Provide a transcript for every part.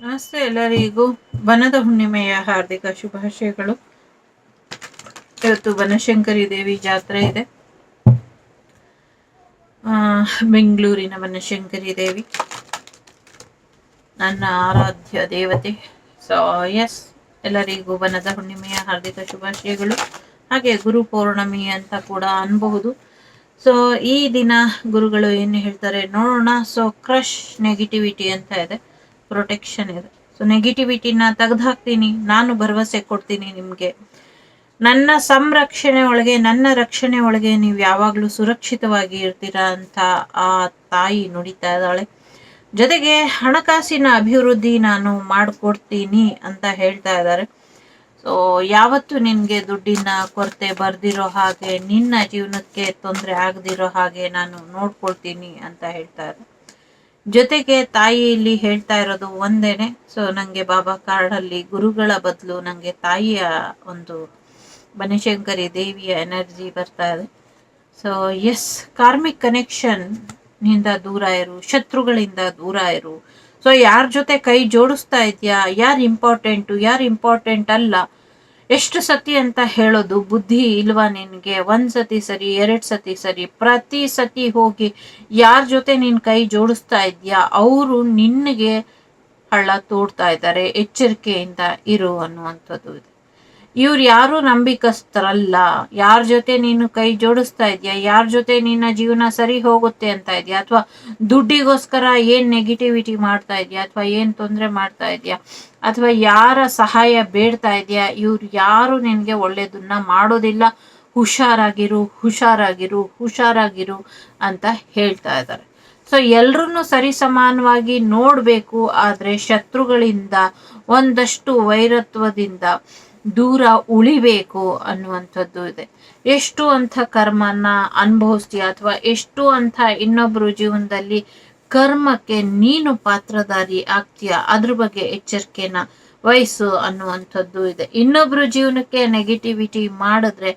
ನಮಸ್ತೆ ಎಲ್ಲರಿಗೂ. ಬನದ ಹುಣ್ಣಿಮೆಯ ಹಾರ್ದಿಕ ಶುಭಾಶಯಗಳು. ಇವತ್ತು ಬನಶಂಕರಿ ದೇವಿ ಜಾತ್ರೆ ಇದೆ. ಆ, ಬೆಂಗಳೂರಿನ ಬನಶಂಕರಿ ದೇವಿ. ನನ್ನ ಆರಾಧ್ಯ ದೇವತೆ. ಸೊ ಎಸ್ ಎಲ್ಲರಿಗೂ ಬನದ ಹುಣ್ಣಿಮೆಯ ಹಾರ್ದಿಕ ಶುಭಾಶಯಗಳು. ಹಾಗೆ ಗುರು ಪೌರ್ಣಮಿ ಅಂತ ಕೂಡ ಅನ್ಬಹುದು. ಸೊ ಈ ದಿನ ಗುರುಗಳು ಏನು ಹೇಳ್ತಾರೆ? ನೋಡೋಣ. ಸೊ ಕ್ರಶ್ ನೆಗೆಟಿವಿಟಿ ಅಂತ ಇದೆ. ಪ್ರೊಟೆಕ್ಷನ್ ಇದೆ. ಸೊ ನೆಗೆಟಿವಿಟಿನ ತೆಗೆದುಹಾಕ್ತೀನಿ ನಾನು ಭರವಸೆ ಕೊಡ್ತೀನಿ ನಿಮಗೆ. ನನ್ನ ಸಂರಕ್ಷಣೆ ಒಳಗೆ, ನನ್ನ ರಕ್ಷಣೆ ಒಳಗೆ ನೀವು ಯಾವಾಗಲೂ ಸುರಕ್ಷಿತವಾಗಿ ಇರ್ತೀರಾ ಅಂತ ಆ ತಾಯಿ ನುಡಿತಾ ಇದ್ದಾಳೆ. ಜೊತೆಗೆ ಹಣಕಾಸಿನ ಅಭಿವೃದ್ಧಿ ನಾನು ಮಾಡಿಕೊಡ್ತೀನಿ ಅಂತ ಹೇಳ್ತಾ ಇದ್ದಾರೆ. ಸೊ ಯಾವತ್ತು ನಿನಗೆ ದುಡ್ಡಿನ ಕೊರತೆ ಬರ್ದಿರೋ ಹಾಗೆ, ನಿನ್ನ ಜೀವನಕ್ಕೆ ತೊಂದರೆ ಆಗದಿರೋ ಹಾಗೆ ನಾನು ನೋಡ್ಕೊಳ್ತೀನಿ ಅಂತ ಹೇಳ್ತಾರೆ ಜೊತೆಗೆ ತಾಯಿ ಇಲ್ಲಿ ಹೇಳ್ತಾ ಇರೋದು ಒಂದೇನೆ. ಸೊ ನನಗೆ ಬಾಬಾ ಕಾರ್ಡಲ್ಲಿ ಗುರುಗಳ ಬದಲು ನನಗೆ ತಾಯಿಯ ಒಂದು ಬನಶಂಕರಿ ದೇವಿಯ ಎನರ್ಜಿ ಬರ್ತಾ ಇದೆ. ಸೊ ಎಸ್ ಕಾರ್ಮಿಕ್ ಕನೆಕ್ಷನ್ನಿಂದ ದೂರ ಇರು, ಶತ್ರುಗಳಿಂದ ದೂರ ಇರು. ಸೊ ಯಾರ ಜೊತೆ ಕೈ ಜೋಡಿಸ್ತಾ ಇದೆಯಾ? ಯಾರು ಇಂಪಾರ್ಟೆಂಟು ಯಾರು ಇಂಪಾರ್ಟೆಂಟ್ ಅಲ್ಲ? ಎಷ್ಟು ಸತಿ ಅಂತ ಹೇಳೋದು ಬುದ್ಧಿ ಇಲ್ವಾ ನಿನಗೆ? ಒಂದು ಸತಿ ಸರಿ, ಎರಡು ಸತಿ ಸರಿ, ಪ್ರತಿ ಸತಿ ಹೋಗಿ ಯಾರ ಜೊತೆ ನಿನ್ ಕೈ ಜೋಡಿಸ್ತಾ ಇದೆಯಾ? ಅವರು ನಿನಗೆ ಹಳ್ಳ ತೋಡ್ತಾ ಇದ್ದಾರೆ, ಎಚ್ಚರಿಕೆಯಿಂದ ಇರು ಅನ್ನುವಂಥದ್ದು ಇದೆ. ಇವ್ರು ಯಾರು ನಂಬಿಕಸ್ಥರಲ್ಲ. ಯಾರ ಜೊತೆ ನೀನು ಕೈ ಜೋಡಿಸ್ತಾ ಇದೆಯಾ? ಯಾರ ಜೊತೆ ನಿನ್ನ ಜೀವನ ಸರಿ ಹೋಗುತ್ತೆ ಅಂತ ಇದೆಯಾ? ಅಥವಾ ದುಡ್ಡಿಗೋಸ್ಕರ ಏನ್ ನೆಗೆಟಿವಿಟಿ ಮಾಡ್ತಾ ಇದೆಯಾ? ಅಥವಾ ಏನ್ ತೊಂದರೆ ಮಾಡ್ತಾ ಇದೆಯಾ? ಅಥವಾ ಯಾರ ಸಹಾಯ ಬೇಡ್ತಾ ಇದೆಯಾ? ಇವ್ರು ಯಾರು ನಿನಗೆ ಒಳ್ಳೇದನ್ನ ಮಾಡೋದಿಲ್ಲ. ಹುಷಾರಾಗಿರು ಹುಷಾರಾಗಿರು ಹುಷಾರಾಗಿರು ಅಂತ ಹೇಳ್ತಾ ಇದ್ದಾರೆ ಸೊ ಸರಿ ಸಮಾನವಾಗಿ ನೋಡಬೇಕು. ಆದರೆ ಶತ್ರುಗಳಿಂದ, ಒಂದಷ್ಟು ವೈರತ್ವದಿಂದ ದೂರ ಉಳಿಬೇಕು ಅನ್ನುವಂಥದ್ದು ಇದೆ. ಎಷ್ಟು ಅಂತ ಕರ್ಮನ ಅನುಭವಿಸ್ತೀಯ ಅಥವಾ ಎಷ್ಟು ಅಂತ ಇನ್ನೊಬ್ರು ಜೀವನದಲ್ಲಿ ಕರ್ಮಕ್ಕೆ ನೀನು ಪಾತ್ರಧಾರಿ ಆಗ್ತೀಯ? ಅದ್ರ ಬಗ್ಗೆ ಎಚ್ಚರಿಕೆನ ವಹಿಸು ಅನ್ನುವಂಥದ್ದು ಇದೆ. ಇನ್ನೊಬ್ರು ಜೀವನಕ್ಕೆ ನೆಗೆಟಿವಿಟಿ ಮಾಡಿದ್ರೆ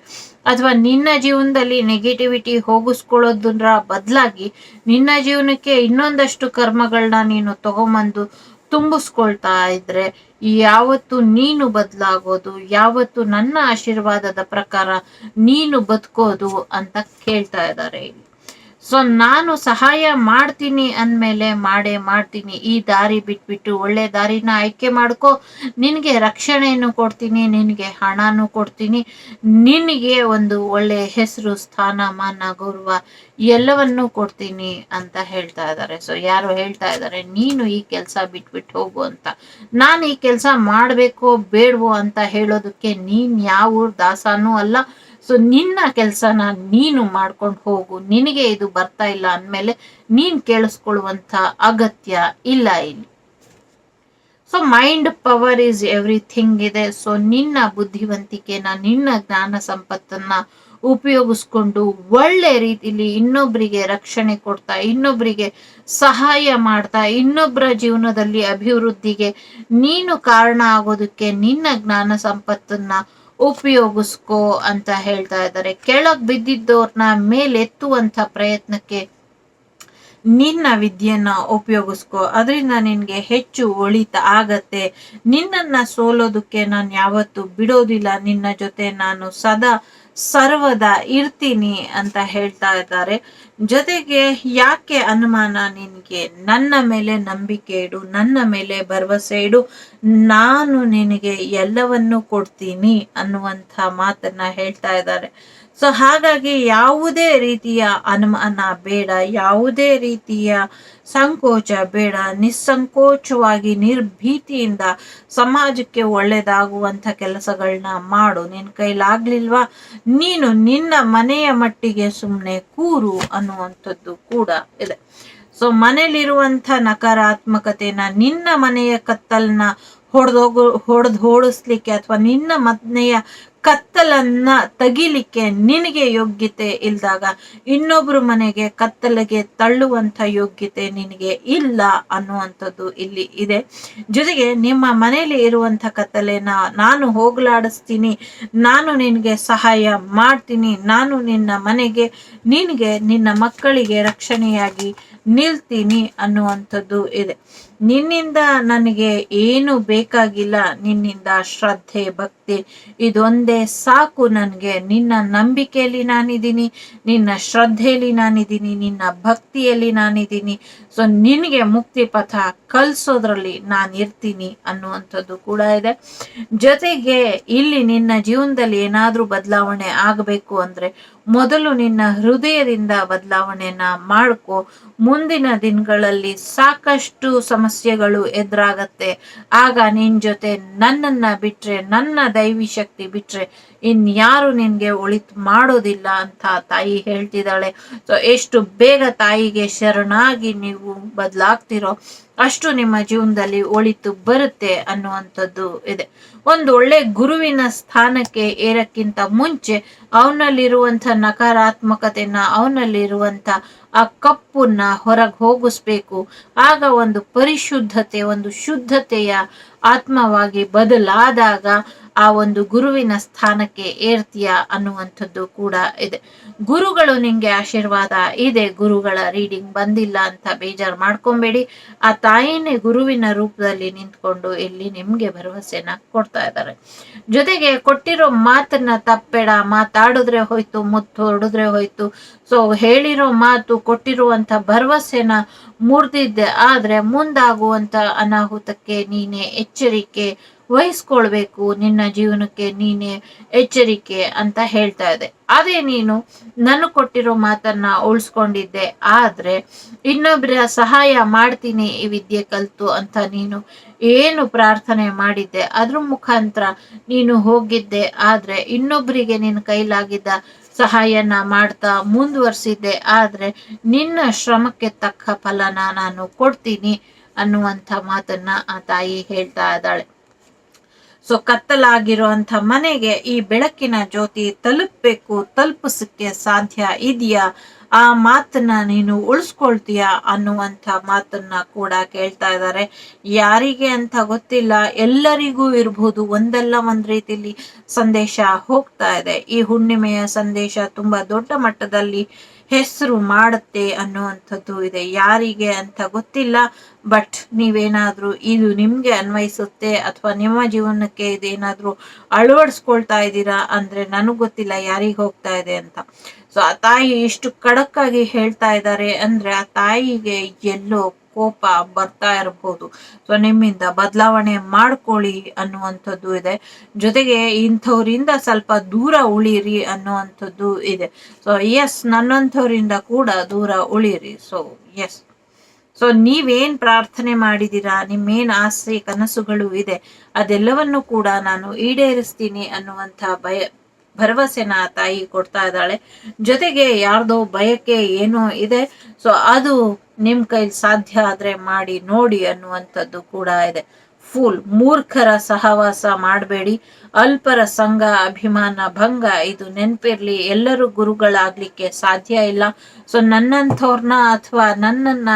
ಅಥವಾ ನಿನ್ನ ಜೀವನದಲ್ಲಿ ನೆಗೆಟಿವಿಟಿ ಹೋಗಿಸ್ಕೊಳ್ಳೋದ್ರ ಬದಲಾಗಿ ನಿನ್ನ ಜೀವನಕ್ಕೆ ಇನ್ನೊಂದಷ್ಟು ಕರ್ಮಗಳನ್ನ ನೀನು ತಗೊಂಬಂದು ತುಂಬಿಸ್ಕೊಳ್ತಾ ಇದ್ರೆ ಯಾವತ್ತು ನೀನು ಬದಲಾಗೋದು, ಯಾವತ್ತು ನನ್ನ ಆಶೀರ್ವಾದದ ಪ್ರಕಾರ ನೀನು ಬದುಕೋದು ಅಂತ ಕೇಳ್ತಾ ಇದ್ದಾರೆ ಇಲ್ಲಿ. ಸೊ ನಾನು ಸಹಾಯ ಮಾಡ್ತೀನಿ ಅಂದಮೇಲೆ ಮಾಡೇ ಮಾಡ್ತೀನಿ. ಈ ದಾರಿ ಬಿಟ್ಬಿಟ್ಟು ಒಳ್ಳೆ ದಾರಿನ ಆಯ್ಕೆ ಮಾಡ್ಕೊ. ನಿನಗೆ ರಕ್ಷಣೆಯನ್ನು ಕೊಡ್ತೀನಿ, ನಿನಗೆ ಹಣನೂ ಕೊಡ್ತೀನಿ. ನಿನಗೆ ಒಂದು ಒಳ್ಳೆ ಹೆಸರು ಸ್ಥಾನ ಮಾನ ಗೌರವ ಎಲ್ಲವನ್ನೂ ಕೊಡ್ತೀನಿ ಅಂತ ಹೇಳ್ತಾ ಇದ್ದಾರೆ. ಸೊ ಯಾರು ಹೇಳ್ತಾ ಇದ್ದಾರೆ, ನೀನು ಈ ಕೆಲಸ ಬಿಟ್ಬಿಟ್ಟು ಹೋಗು ಅಂತ. ನಾನು ಈ ಕೆಲಸ ಮಾಡಬೇಕೋ ಬೇಡವೋ ಅಂತ ಹೇಳೋದಕ್ಕೆ ನೀನ್ ಯಾವ ದಾಸನೂ ಅಲ್ಲ. ಸೊ ನಿನ್ನ ಕೆಲಸನ ನೀನು ಮಾಡ್ಕೊಂಡು ಹೋಗು. ನಿನಗೆ ಇದು ಬರ್ತಾ ಇಲ್ಲ ಅಂದಮೇಲೆ ನೀನ್ ಕೇಳಿಸ್ಕೊಳ್ಳುವಂತ ಅಗತ್ಯ ಇಲ್ಲ ಇಲ್ಲಿ. So mind power is everything ಇದೆ. ಸೊ ನಿನ್ನ ಬುದ್ಧಿವಂತಿಕೆನ, ನಿನ್ನ ಜ್ಞಾನ ಸಂಪತ್ತನ್ನ ಉಪಯೋಗಿಸ್ಕೊಂಡು ಒಳ್ಳೆ ರೀತಿಲಿ ಇನ್ನೊಬ್ಬರಿಗೆ ರಕ್ಷಣೆ ಕೊಡ್ತಾ ಇನ್ನೊಬ್ಬರಿಗೆ ಸಹಾಯ ಮಾಡ್ತಾ ಇನ್ನೊಬ್ಬರ ಜೀವನದಲ್ಲಿ ಅಭಿವೃದ್ಧಿಗೆ ನೀನು ಕಾರಣ ಆಗೋದಕ್ಕೆ ನಿನ್ನ ಜ್ಞಾನ ಸಂಪತ್ತನ್ನ ಉಪಯೋಗಿಸ್ಕೋ ಅಂತ ಹೇಳ್ತಾ ಇದ್ದಾರೆ. ಕೆಳಗ್ ಬಿದ್ದಿದ್ದವ್ರನ್ನ ಮೇಲೆತ್ತುವಂತ ಪ್ರಯತ್ನಕ್ಕೆ ನಿನ್ನ ವಿದ್ಯೆಯನ್ನ ಉಪಯೋಗಿಸ್ಕೋ. ಅದರಿಂದ ನಿನ್ಗೆ ಹೆಚ್ಚು ಒಳಿತ ಆಗತ್ತೆ. ನಿನ್ನನ್ನ ಸೋಲೋದಕ್ಕೆ ನಾನು ಯಾವತ್ತೂ ಬಿಡೋದಿಲ್ಲ. ನಿನ್ನ ಜೊತೆ ನಾನು ಸದಾ ಸರ್ವದ ಇರ್ತೀನಿ ಅಂತ ಹೇಳ್ತಾ ಇದ್ದಾರೆ. ಜೊತೆಗೆ ಯಾಕೆ ಅನುಮಾನ? ನಿನಗೆ ನನ್ನ ಮೇಲೆ ನಂಬಿಕೆ ಇಡು, ನನ್ನ ಮೇಲೆ ಭರವಸೆ ಇಡು, ನಾನು ನಿನಗೆ ಎಲ್ಲವನ್ನೂ ಕೊಡ್ತೀನಿ ಅನ್ನುವಂಥ ಮಾತನ್ನ ಹೇಳ್ತಾ ಇದ್ದಾರೆ. ಸೊ ಹಾಗಾಗಿ ಯಾವುದೇ ರೀತಿಯ ಅನುಮಾನ ಬೇಡ, ಯಾವುದೇ ರೀತಿಯ ಸಂಕೋಚ ಬೇಡ. ನಿಸ್ಸಂಕೋಚವಾಗಿ, ನಿರ್ಭೀತಿಯಿಂದ ಸಮಾಜಕ್ಕೆ ಒಳ್ಳೇದಾಗುವಂಥ ಕೆಲಸಗಳನ್ನ ಮಾಡು. ನಿನ್ನ ಕೈಲಾಗ್ಲಿಲ್ವಾ? ನೀನು ನಿನ್ನ ಮನೆಯ ಮಟ್ಟಿಗೆ ಸುಮ್ಮನೆ ಕೂರು ಅನ್ನುವಂಥದ್ದು ಕೂಡ ಇದೆ. ಸೊ ಮನೇಲಿರುವಂಥ ನಕಾರಾತ್ಮಕತೆನ ನಿನ್ನ ಮನೆಯ ಕತ್ತಲನ್ನ ಹೊಡೆದೋಗು, ಹೊಡೆದು ಓಡಿಸ್ಲಿಕ್ಕೆ ಅಥವಾ ನಿನ್ನ ಮನೆಯ ಕತ್ತಲನ್ನ ತಗಿಲಿಕ್ಕೆ ನಿನಗೆ ಯೋಗ್ಯತೆ ಇಲ್ದಾಗ ಇನ್ನೊಬ್ರ ಮನೆಗೆ ಕತ್ತಲಿಗೆ ತಳ್ಳುವಂತ ಯೋಗ್ಯತೆ ನಿನಗೆ ಇಲ್ಲ ಅನ್ನುವಂಥದ್ದು ಇಲ್ಲಿ ಇದೆ. ಜೊತೆಗೆ ನಿಮ್ಮ ಮನೆಯಲ್ಲಿ ಇರುವಂತ ಕತ್ತಲೆನ ನಾನು ಹೋಗ್ಲಾಡಿಸ್ತೀನಿ, ನಾನು ನಿನಗೆ ಸಹಾಯ ಮಾಡ್ತೀನಿ, ನಾನು ನಿನ್ನ ಮನೆಗೆ, ನಿನಗೆ ನಿನ್ನ ಮಕ್ಕಳಿಗೆ ರಕ್ಷಣೆಯಾಗಿ ನಿಲ್ತೀನಿ ಅನ್ನುವಂಥದ್ದು ಇದೆ. ನಿನ್ನಿಂದ ನನಗೆ ಏನು ಬೇಕಾಗಿಲ್ಲ, ನಿನ್ನಿಂದ ಶ್ರದ್ಧೆ, ಭಕ್ತಿ, ಇದೊಂದೇ ಸಾಕು ನನಗೆ. ನಿನ್ನ ನಂಬಿಕೆಯಲ್ಲಿ ನಾನಿದ್ದೀನಿ, ನಿನ್ನ ಶ್ರದ್ಧೆಯಲ್ಲಿ ನಾನಿದ್ದೀನಿ, ನಿನ್ನ ಭಕ್ತಿಯಲ್ಲಿ ನಾನಿದ್ದೀನಿ. ಸೊ ನಿನಗೆ ಮುಕ್ತಿ ಪಥ ಕಲಿಸೋದ್ರಲ್ಲಿ ನಾನು ಇರ್ತೀನಿ ಅನ್ನುವಂಥದ್ದು ಕೂಡ ಇದೆ. ಜೊತೆಗೆ ಇಲ್ಲಿ ನಿನ್ನ ಜೀವನದಲ್ಲಿ ಏನಾದರೂ ಬದಲಾವಣೆ ಆಗಬೇಕು ಅಂದ್ರೆ ಮೊದಲು ನಿನ್ನ ಹೃದಯದಿಂದ ಬದಲಾವಣೆಯನ್ನ ಮಾಡ್ಕೊ. ಮುಂದಿನ ದಿನಗಳಲ್ಲಿ ಸಾಕಷ್ಟು ಸಮಸ್ಯೆಗಳು ಎದುರಾಗತ್ತೆ. ಆಗ ನಿನ್ ಜೊತೆ ನನ್ನನ್ನ ಬಿಟ್ರೆ, ನನ್ನ ದೈವಿ ಶಕ್ತಿ ಬಿಟ್ರೆ ಇನ್ಯಾರು ನಿನ್ಗೆ ಒಳಿತು ಮಾಡೋದಿಲ್ಲ ಅಂತ ತಾಯಿ ಹೇಳ್ತಿದ್ದಾಳೆ. ಸೊ ಎಷ್ಟು ಬೇಗ ತಾಯಿಗೆ ಶರಣಾಗಿ ನೀವು ಬದಲಾಗ್ತಿರೋ ಅಷ್ಟು ನಿಮ್ಮ ಜೀವನದಲ್ಲಿ ಒಳಿತು ಬರುತ್ತೆ ಅನ್ನುವಂಥದ್ದು ಇದೆ. ಒಂದು ಒಳ್ಳೆ ಗುರುವಿನ ಸ್ಥಾನಕ್ಕೆ ಏರಕ್ಕಿಂತ ಮುಂಚೆ ಅವನಲ್ಲಿರುವಂಥ ನಕಾರಾತ್ಮಕತೆನ, ಅವನಲ್ಲಿರುವಂಥ ಆ ಕಪ್ಪನ್ನ ಹೊರಗೆ ಹೋಗಿಸ್ಬೇಕು. ಆಗ ಒಂದು ಪರಿಶುದ್ಧತೆ, ಒಂದು ಶುದ್ಧತೆಯ ಆತ್ಮವಾಗಿ ಬದಲಾದಾಗ ಆ ಒಂದು ಗುರುವಿನ ಸ್ಥಾನಕ್ಕೆ ಏರ್ತೀಯ ಅನ್ನುವಂಥದ್ದು ಕೂಡ ಇದೆ. ಗುರುಗಳು ನಿಮಗೆ ಆಶೀರ್ವಾದ ಇದೆ. ಗುರುಗಳ ರೀಡಿಂಗ್ ಬಂದಿಲ್ಲ ಅಂತ ಬೇಜಾರು ಮಾಡ್ಕೊಬೇಡಿ. ಆ ತಾಯಿನೇ ಗುರುವಿನ ರೂಪದಲ್ಲಿ ನಿಂತ್ಕೊಂಡು ಇಲ್ಲಿ ನಿಮ್ಗೆ ಭರವಸೆನ ಕೊಡ್ತಾ ಇದ್ದಾರೆ. ಜೊತೆಗೆ ಕೊಟ್ಟಿರೋ ಮಾತನ್ನ ತಪ್ಪೇಡ, ಮಾತಾಡಿದ್ರೆ ಹೋಯ್ತು ಮುತ್ತು ಹೊಡೆದ್ರೆ ಹೋಯ್ತು. ಸೊ ಹೇಳಿರೋ ಮಾತು ಕೊಟ್ಟಿರುವಂತ ಭರವಸೆನ ಮುರಿದಿದ್ದೆ. ಆದ್ರೆ ಮುಂದಾಗುವಂತ ಅನಾಹುತಕ್ಕೆ ನೀನೆ ಎಚ್ಚರಿಕೆ ವಹಿಸ್ಕೊಳ್ಬೇಕು, ನಿನ್ನ ಜೀವನಕ್ಕೆ ನೀನೇ ಎಚ್ಚರಿಕೆ ಅಂತ ಹೇಳ್ತಾ ಇದೆ. ಅದೇ ನೀನು ನಾನು ಕೊಟ್ಟಿರೋ ಮಾತನ್ನ ಉಳಿಸ್ಕೊಂಡಿದ್ದೆ, ಆದ್ರೆ ಇನ್ನೊಬ್ಬರ ಸಹಾಯ ಮಾಡ್ತೀನಿ ಈ ವಿದ್ಯೆ ಕಲ್ತು ಅಂತ ನೀನು ಏನು ಪ್ರಾರ್ಥನೆ ಮಾಡಿದ್ದೆ, ಅದ್ರ ಮುಖಾಂತರ ನೀನು ಹೋಗಿದ್ದೆ, ಆದ್ರೆ ಇನ್ನೊಬ್ಬರಿಗೆ ನಿನ್ನ ಕೈಲಾಗಿದ್ದ ಸಹಾಯನ ಮಾಡ್ತಾ ಮುಂದುವರ್ಸಿದ್ದೆ, ಆದ್ರೆ ನಿನ್ನ ಶ್ರಮಕ್ಕೆ ತಕ್ಕ ಫಲನ ನಾನು ಕೊಡ್ತೀನಿ ಅನ್ನುವಂಥ ಮಾತನ್ನ ಆ ತಾಯಿ ಹೇಳ್ತಾ ಇದ್ದಾಳೆ. ಸೊ ಕತ್ತಲಾಗಿರುವಂಥ ಮನೆಗೆ ಈ ಬೆಳಕಿನ ಜ್ಯೋತಿ ತಲುಪಬೇಕು, ತಲುಪಿಸಕ್ಕೆ ಸಾಧ್ಯ ಇದೆಯಾ? ಆ ಮಾತನ್ನ ನೀನು ಉಳಿಸ್ಕೊಳ್ತೀಯ ಅನ್ನುವಂಥ ಮಾತನ್ನ ಕೂಡ ಕೇಳ್ತಾ ಇದ್ದಾರೆ. ಯಾರಿಗೆ ಅಂತ ಗೊತ್ತಿಲ್ಲ, ಎಲ್ಲರಿಗೂ ಇರಬಹುದು ಒಂದಲ್ಲ ಒಂದ್ ರೀತಿಯಲ್ಲಿ ಸಂದೇಶ ಹೋಗ್ತಾ ಇದೆ. ಈ ಹುಣ್ಣಿಮೆಯ ಸಂದೇಶ ತುಂಬಾ ದೊಡ್ಡ ಮಟ್ಟದಲ್ಲಿ ಹೆಸರು ಮಾಡುತ್ತೆ ಅನ್ನುವಂಥದ್ದು ಇದೆ. ಯಾರಿಗೆ ಅಂತ ಗೊತ್ತಿಲ್ಲ ಬಟ್ ನೀವೇನಾದ್ರೂ ಇದು ನಿಮ್ಗೆ ಅನ್ವಯಿಸುತ್ತೆ ಅಥವಾ ನಿಮ್ಮ ಜೀವನಕ್ಕೆ ಇದೇನಾದ್ರೂ ಅಳವಡಿಸ್ಕೊಳ್ತಾ ಇದ್ದೀರಾ ಅಂದ್ರೆ ನನಗ್ ಗೊತ್ತಿಲ್ಲ ಯಾರಿಗೆ ಹೋಗ್ತಾ ಇದೆ ಅಂತ. ಸೊ ಆ ತಾಯಿ ಇಷ್ಟು ಖಡಕ್ಕಾಗಿ ಹೇಳ್ತಾ ಇದ್ದಾರೆ ಅಂದ್ರೆ ಆ ತಾಯಿಗೆ ಎಲ್ಲೋ ಕೋಪ ಬರ್ತಾ ಇರಬಹುದು. ಸೊ ನಿಮ್ಮಿಂದ ಬದಲಾವಣೆ ಮಾಡ್ಕೊಳ್ಳಿ ಅನ್ನುವಂಥದ್ದು ಇದೆ. ಜೊತೆಗೆ ಇಂಥವ್ರಿಂದ ಸ್ವಲ್ಪ ದೂರ ಉಳಿರಿ ಅನ್ನುವಂಥದ್ದು ಇದೆ. ಸೊ ಎಸ್ ನನ್ನಂಥವ್ರಿಂದ ಕೂಡ ದೂರ ಉಳಿರಿ. ಸೊ ಎಸ್ ಸೊ ನೀವೇನ್ ಪ್ರಾರ್ಥನೆ ಮಾಡಿದೀರಾ ನಿಮ್ಮೇನ್ ಆಸೆ, ಕನಸುಗಳು ಇದೆ? ಅದೆಲ್ಲವನ್ನು ಕೂಡ ನಾನು ಈಡೇರಿಸ್ತೀನಿ ಅನ್ನುವಂಥ ಭಯ ಭರವಸೆನ ತಾಯಿ ಕೊಡ್ತಾ ಇದ್ದಾಳೆ. ಜೊತೆಗೆ ಯಾರ್ದೋ ಬಯಕೆ ಏನೋ ಇದೆ. ಸೊ ಅದು ನಿಮ್ ಕೈಲಿ ಸಾಧ್ಯ ಆದ್ರೆ ಮಾಡಿ ನೋಡಿ ಅನ್ನುವಂಥದ್ದು ಕೂಡ ಇದೆ. ಫುಲ್, ಮೂರ್ಖರ ಸಹವಾಸ ಮಾಡಬೇಡಿ. ಅಲ್ಪರ ಸಂಘ, ಅಭಿಮಾನ, ಭಂಗ, ಇದು ನೆನಪಿರ್ಲಿ. ಎಲ್ಲರೂ ಗುರುಗಳಾಗ್ಲಿಕ್ಕೆ ಸಾಧ್ಯ ಇಲ್ಲ. ಸೊ ನನ್ನಂಥವ್ರನ್ನ ಅಥವಾ ನನ್ನನ್ನ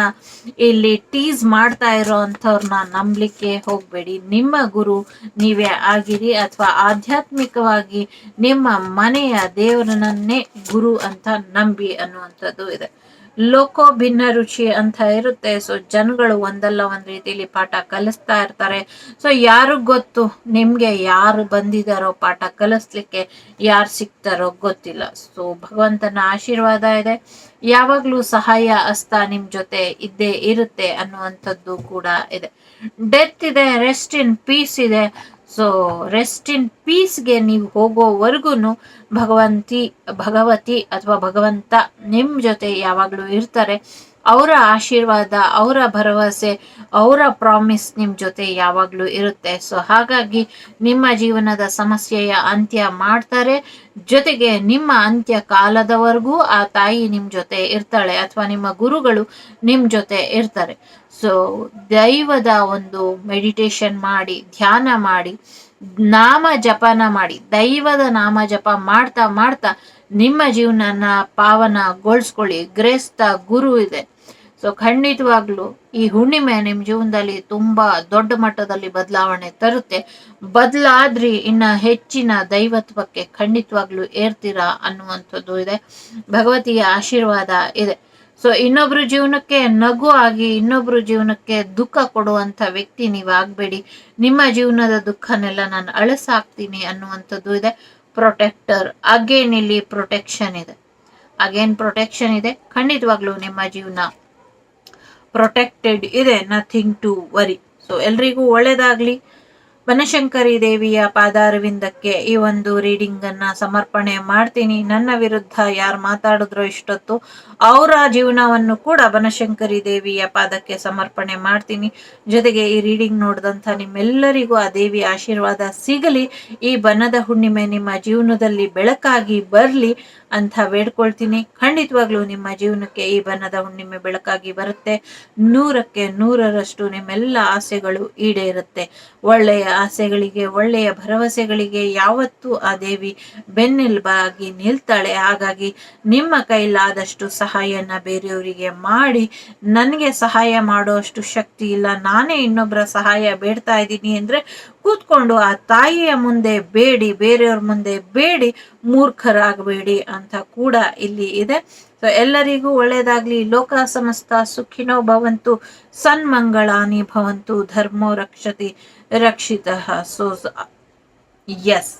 ಇಲ್ಲಿ ಟೀಸ್ ಮಾಡ್ತಾ ಇರೋ ಅಂಥವ್ರನ್ನ ನಂಬಲಿಕ್ಕೆ ಹೋಗಬೇಡಿ. ನಿಮ್ಮ ಗುರು ನೀವೇ ಆಗಿರಿ ಅಥವಾ ಆಧ್ಯಾತ್ಮಿಕವಾಗಿ ನಿಮ್ಮ ಮನೆಯ ದೇವರನ್ನೇ ಗುರು ಅಂತ ನಂಬಿ ಅನ್ನುವಂಥದ್ದು ಇದೆ. ಲೋಕೋ ಭಿನ್ನ ರುಚಿ ಅಂತ ಇರುತ್ತೆ. ಸೊ ಜನಗಳು ಒಂದಲ್ಲ ಒಂದ್ ರೀತಿಲಿ ಪಾಠ ಕಲಿಸ್ತಾ ಇರ್ತಾರೆ. ಸೊ ಯಾರು ಗೊತ್ತು? ನಿಮ್ಗೆ ಯಾರು ಬಂದಿದಾರೋ ಪಾಠ ಕಲಿಸ್ಲಿಕ್ಕೆ ಯಾರು ಸಿಗ್ತಾರೋ ಗೊತ್ತಿಲ್ಲ. ಸೊ ಭಗವಂತನ ಆಶೀರ್ವಾದ ಇದೆ. ಯಾವಾಗ್ಲೂ ಸಹಾಯ ಅಸ್ತ ನಿಮ್ ಜೊತೆ ಇದ್ದೇ ಇರುತ್ತೆ ಅನ್ನುವಂಥದ್ದು ಕೂಡ ಇದೆ. ಡೆತ್ ಇದೆ ರೆಸ್ಟ್ ಇನ್ ಪೀಸ್ ಇದೆ. ಸೊ ರೆಸ್ಟ್ ಇನ್ ಪೀಸ್ಗೆ ನೀವು ಹೋಗೋವರೆಗೂ ಭಗವಂತಿ ಭಗವತಿ ಅಥವಾ ಭಗವಂತ ನಿಮ್ಮ ಜೊತೆ ಯಾವಾಗಲೂ ಇರ್ತಾರೆ. ಅವರ ಆಶೀರ್ವಾದ, ಅವರ ಭರವಸೆ, ಅವರ ಪ್ರಾಮಿಸ್ ನಿಮ್ಮ ಜೊತೆ ಯಾವಾಗಲೂ ಇರುತ್ತೆ. ಸೊ ಹಾಗಾಗಿ ನಿಮ್ಮ ಜೀವನದ ಸಮಸ್ಯೆಯ ಅಂತ್ಯ ಮಾಡ್ತಾರೆ. ಜೊತೆಗೆ ನಿಮ್ಮ ಅಂತ್ಯ ಕಾಲದವರೆಗೂ ಆ ತಾಯಿ ನಿಮ್ಮ ಜೊತೆ ಇರ್ತಾಳೆ ಅಥವಾ ನಿಮ್ಮ ಗುರುಗಳು ನಿಮ್ಮ ಜೊತೆ ಇರ್ತಾರೆ. ಸೊ ದೈವದ ಒಂದು ಮೆಡಿಟೇಷನ್ ಮಾಡಿ, ಧ್ಯಾನ ಮಾಡಿ ನಾಮ ಜಪನ ಮಾಡಿ, ದೈವದ ನಾಮ ಜಪ ಮಾಡ್ತಾ ಮಾಡ್ತಾ ನಿಮ್ಮ ಜೀವನನ ಪಾವನಗೊಳಿಸ್ಕೊಳ್ಳಿ ಗ್ರೇಸ್ತ ಗುರು ಇದೆ. ಸೊ ಖಂಡಿತವಾಗ್ಲೂ ಈ ಹುಣ್ಣಿಮೆ ನಿಮ್ ಜೀವನದಲ್ಲಿ ತುಂಬಾ ದೊಡ್ಡ ಮಟ್ಟದಲ್ಲಿ ಬದಲಾವಣೆ ತರುತ್ತೆ. ಬದಲಾದ್ರಿ ಇನ್ನ ಹೆಚ್ಚಿನ ದೈವತ್ವಕ್ಕೆ ಖಂಡಿತವಾಗ್ಲೂ ಏರ್ತೀರಾ ಅನ್ನುವಂಥದ್ದು ಇದೆ. ಭಗವತಿಯ ಆಶೀರ್ವಾದ ಇದೆ. ಸೊ ಇನ್ನೊಬ್ರ ಜೀವನಕ್ಕೆ ನಗು ಆಗಿ ಇನ್ನೊಬ್ರ ಜೀವನಕ್ಕೆ ದುಃಖ ಕೊಡುವಂತ ವ್ಯಕ್ತಿ ನೀವು ಆಗ್ಬೇಡಿ ನಿಮ್ಮ ಜೀವನದ ದುಃಖನೆಲ್ಲ ನಾನು ಅಳಸಾಕ್ತೀನಿ ಅನ್ನುವಂಥದ್ದು ಇದೆ. ಪ್ರೊಟೆಕ್ಟರ್ ಅಗೇನ್ ಇಲ್ಲಿ ಪ್ರೊಟೆಕ್ಷನ್ ಇದೆ. ಅಗೇನ್ ಪ್ರೊಟೆಕ್ಷನ್ ಇದೆ. ಖಂಡಿತವಾಗ್ಲೂ ನಿಮ್ಮ ಜೀವನ ಪ್ರೊಟೆಕ್ಟೆಡ್ ಇದೆ. ನಥಿಂಗ್ ಟು ವರಿ ಸೊ ಎಲ್ರಿಗೂ ಒಳ್ಳೇದಾಗ್ಲಿ. ಬನಶಂಕರಿ ದೇವಿಯ ಪಾದಾರವಿಂದಕ್ಕೆ ಈ ಒಂದು ರೀಡಿಂಗ್ ಅನ್ನ ಸಮರ್ಪಣೆ ಮಾಡ್ತೀನಿ. ನನ್ನ ವಿರುದ್ಧ ಯಾರು ಮಾತಾಡಿದ್ರು ಇಷ್ಟೊತ್ತು ಅವರ ಜೀವನವನ್ನು ಕೂಡ ಬನಶಂಕರಿ ದೇವಿಯ ಪಾದಕ್ಕೆ ಸಮರ್ಪಣೆ ಮಾಡ್ತೀನಿ. ಜೊತೆಗೆ ಈ ರೀಡಿಂಗ್ ನೋಡಿದಂಥ ನಿಮ್ಮೆಲ್ಲರಿಗೂ ಆ ದೇವಿ ಆಶೀರ್ವಾದ ಸಿಗಲಿ. ಈ ಬನದ ಹುಣ್ಣಿಮೆ ನಿಮ್ಮ ಜೀವನದಲ್ಲಿ ಬೆಳಕಾಗಿ ಬರಲಿ. ಅಂತ ಬೇಡ್ಕೊಳ್ತೀನಿ. ಖಂಡಿತವಾಗ್ಲೂ ನಿಮ್ಮ ಜೀವನಕ್ಕೆ ಈ ಬಣ್ಣದ ಹುಣ್ಣಿಮೆ ಬೆಳಕಾಗಿ ಬರುತ್ತೆ. ನೂರಕ್ಕೆ ನೂರರಷ್ಟು ನಿಮ್ಮೆಲ್ಲ ಆಸೆಗಳು ಈಡೇರುತ್ತೆ. ಒಳ್ಳೆಯ ಆಸೆಗಳಿಗೆ, ಒಳ್ಳೆಯ ಭರವಸೆಗಳಿಗೆ ಯಾವತ್ತೂ ಆ ದೇವಿ ಬೆನ್ನೆಲುಬಾಗಿ ನಿಲ್ತಾಳೆ. ಹಾಗಾಗಿ ನಿಮ್ಮ ಕೈಲಾದಷ್ಟು ಸಹಾಯನ ಬೇರೆಯವರಿಗೆ ಮಾಡಿ, ನನಗೆ ಸಹಾಯ ಮಾಡುವಷ್ಟು ಶಕ್ತಿ ಇಲ್ಲ. ನಾನೇ ಇನ್ನೊಬ್ಬರ ಸಹಾಯ ಬೇಡ್ತಾ ಇದ್ದೀನಿ ಅಂದ್ರೆ ಕೂತ್ಕೊಂಡು ಆ ತಾಯಿಯ ಮುಂದೆ ಬೇಡಿ, ಬೇರೆಯವ್ರ ಮುಂದೆ ಬೇಡಿ, ಮೂರ್ಖರಾಗಬೇಡಿ ಅಂತ ಕೂಡ ಇಲ್ಲಿ ಇದೆ. ಸೊ ಎಲ್ಲರಿಗೂ ಒಳ್ಳೇದಾಗ್ಲಿ. ಲೋಕ ಸಮಸ್ತ ಸುಖಿನೋ ಭವಂತು ಸನ್ಮಂಗಳಾನಿ ಭವಂತು, ಧರ್ಮೋ ರಕ್ಷತಿ, ರಕ್ಷಿತ. ಸೊ ಎಸ್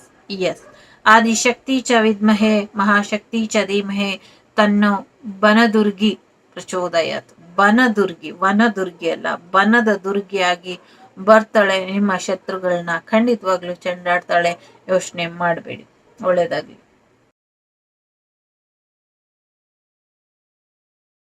ಎಸ್ ಆದಿಶಕ್ತಿ ಚ ವಿದ್ಮಹೆ, ಮಹಾಶಕ್ತಿ ಚ ಧೀಮಹೆ, ತನ್ನೋ ಬನದುರ್ಗಿ ಪ್ರಚೋದಯತ್. ಬನದುರ್ಗಿ ವನದುರ್ಗಿ ಅಲ್ಲ ಬನದ ದುರ್ಗಿಯಾಗಿ ಬರ್ತಾಳೆ ನಿಮ್ಮ ಶತ್ರುಗಳನ್ನ ಖಂಡಿತವಾಗ್ಲೂ ಚೆಂಡಾಡ್ತಾಳೆ ಯೋಚನೆ ಮಾಡಬೇಡಿ. ಒಳ್ಳೇದಾಗ್ಲಿ.